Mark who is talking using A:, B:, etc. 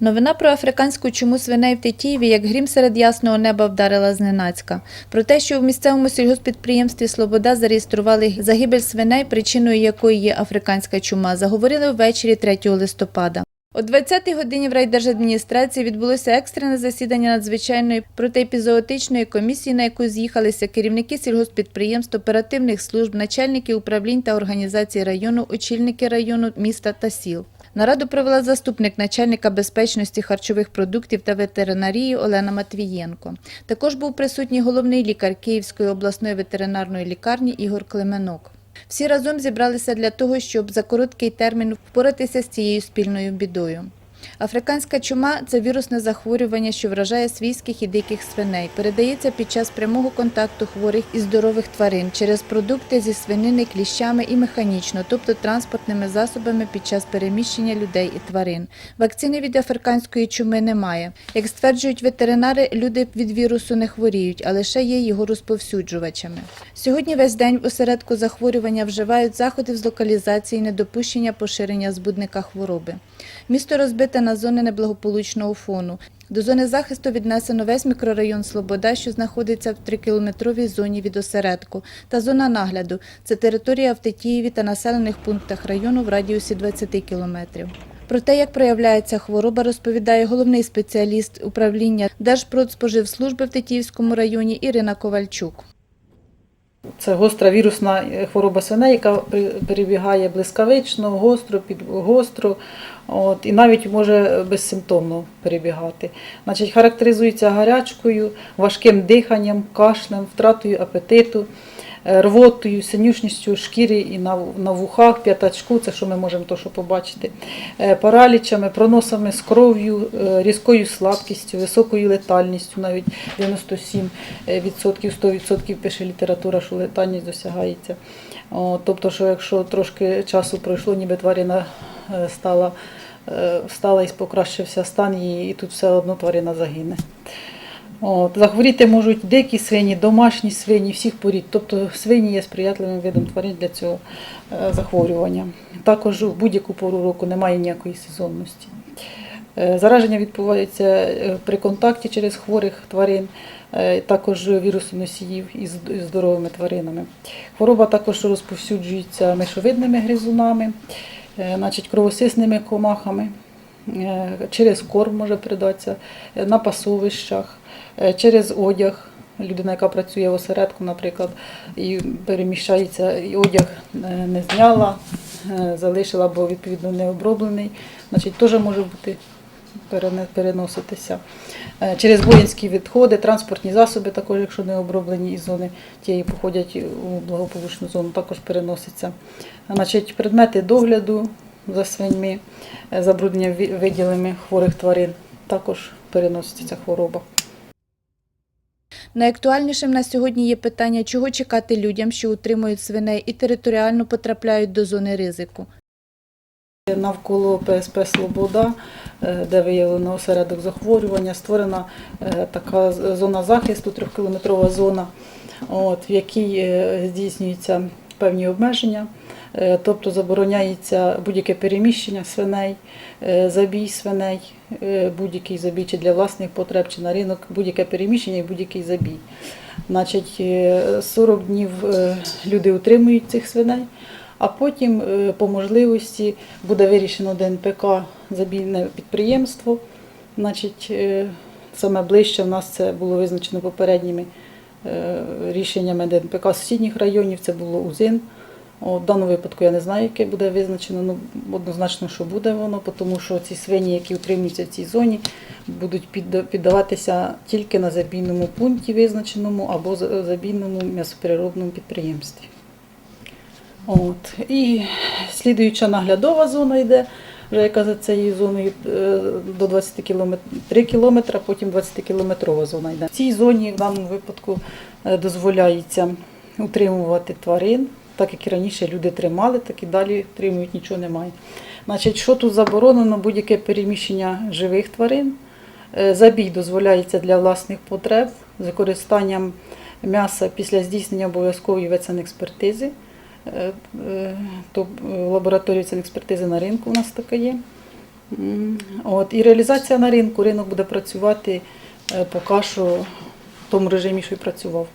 A: Новина про африканську чуму свиней в Тетіїві як грім серед ясного неба вдарила зненацька. Про те, що в місцевому сільгоспідприємстві Слобода зареєстрували загибель свиней, причиною якої є африканська чума, заговорили ввечері 3 листопада. О 20-й годині в райдержадміністрації відбулося екстрене засідання надзвичайної протиепізоотичної комісії, на яку з'їхалися керівники сільгоспідприємств, оперативних служб, начальники управлінь та організацій району, очільники району, міста та сіл. Нараду провела заступник начальника безпечності харчових продуктів та ветеринарії Олена Матвієнко. Також був присутній головний лікар Київської обласної ветеринарної лікарні Ігор Клименок. Всі разом зібралися для того, щоб за короткий термін впоратися з цією спільною бідою. Африканська чума це вірусне захворювання, що вражає свійських і диких свиней. Передається під час прямого контакту хворих і здорових тварин через продукти зі свинини, кліщами і механічно, тобто транспортними засобами під час переміщення людей і тварин. Вакцини від африканської чуми немає. Як стверджують ветеринари, люди від вірусу не хворіють, а лише є його розповсюджувачами. Сьогодні весь день в осередку захворювання вживають заходи з локалізації недопущення поширення збудника хвороби. Місто розбите на зони неблагополучного фону. До зони захисту віднесено весь мікрорайон Слобода, що знаходиться в 3-кілометровій зоні від осередку, та зона нагляду це територія в Тетіїві та населених пунктах району в радіусі 20 кілометрів. Про те, як проявляється хвороба, розповідає головний спеціаліст управління Держпродспоживслужби в Тетіївському районі Ірина Ковальчук.
B: Це гостра вірусна е, хвороба свиней, яка перебігає блискавично, гостро, під гостро, от, і навіть може безсимптомно перебігати. Значить, характеризується гарячкою, важким диханням, кашлем, втратою апетиту, рвотою, синюшністю шкіри і на, на вухах, п'ятачку, це що ми можемо то, що побачити, е, паралічами, проносами з кров'ю, е, різкою слабкістю, високою летальністю, навіть 97%, 100% пише література, що летальність досягається. О, тобто, що якщо трошки часу пройшло, ніби тварина е, стала, е, встала і покращився стан її, і тут все одно тварина загине. От, захворіти можуть дикі свині, домашні свині, всіх порід. Тобто свині є сприятливим видом тварин для цього е, захворювання. Також в будь-яку пору року немає ніякої сезонності. Е, Зараження відбувається е, при контакті через хворих тварин, також вірусоносіїв із здоровими тваринами. Хвороба також розповсюджується мишовидними гризунами, значить, кровосисними комахами. Е, Через корм може передатися е, на пасовищах, е, через одяг. Людина, яка працює в осередку, наприклад, і переміщається, і одяг не зняла, залишила, бо відповідно не оброблений, значить, теж може бути переноситися. Через воїнські відходи, транспортні засоби, також, якщо не оброблені із зони тієї походять у благополучну зону, також переноситься. Значить, предмети догляду за свиньми, е, забруднення виділами хворих тварин, також переноситься ця хвороба.
A: Найактуальнішим на сьогодні є питання, чого чекати людям, що утримують свиней і територіально потрапляють до зони ризику.
B: Навколо ПСП Слобода, е, де виявлено осередок захворювання, створена е, така зона захисту, трьохкілометрова зона, от, в якій здійснюються певні обмеження, Е, тобто забороняється будь-яке переміщення свиней, е, забій свиней, е, будь-який забій чи для власних потреб, чи на ринок, будь-яке переміщення і будь-який забій. Значить, е, 40 днів люди утримують цих свиней. А потім, по можливості, буде вирішено ДНПК забійне підприємство. Значить, саме ближче в нас це було визначено попередніми рішеннями ДНПК сусідніх районів, це було УЗИН. О, В даному випадку я не знаю, яке буде визначено, ну однозначно, що буде воно, тому що ці свині, які утримуються в цій зоні, будуть піддаватися тільки на забійному пункті визначеному або забійному м'ясопереробному підприємстві. От. І слідуюча наглядова зона йде, вже яка за цією зоною е, до 20 км, 3 кілометра, потім 20-кілометрова зона йде. В цій зоні в даному випадку е, дозволяється утримувати тварин, так як і раніше люди тримали, так і далі тримують, нічого немає. Значить, що тут заборонено? Будь-яке переміщення живих тварин. Е, Забій дозволяється для власних потреб з використанням м'яса після здійснення обов'язкової ветсанекспертизи. Е, е, То е, лабораторія ветсанекспертизи на ринку у нас така є. От, і реалізація на ринку. Ринок буде працювати е, поки що в тому режимі, що й працював.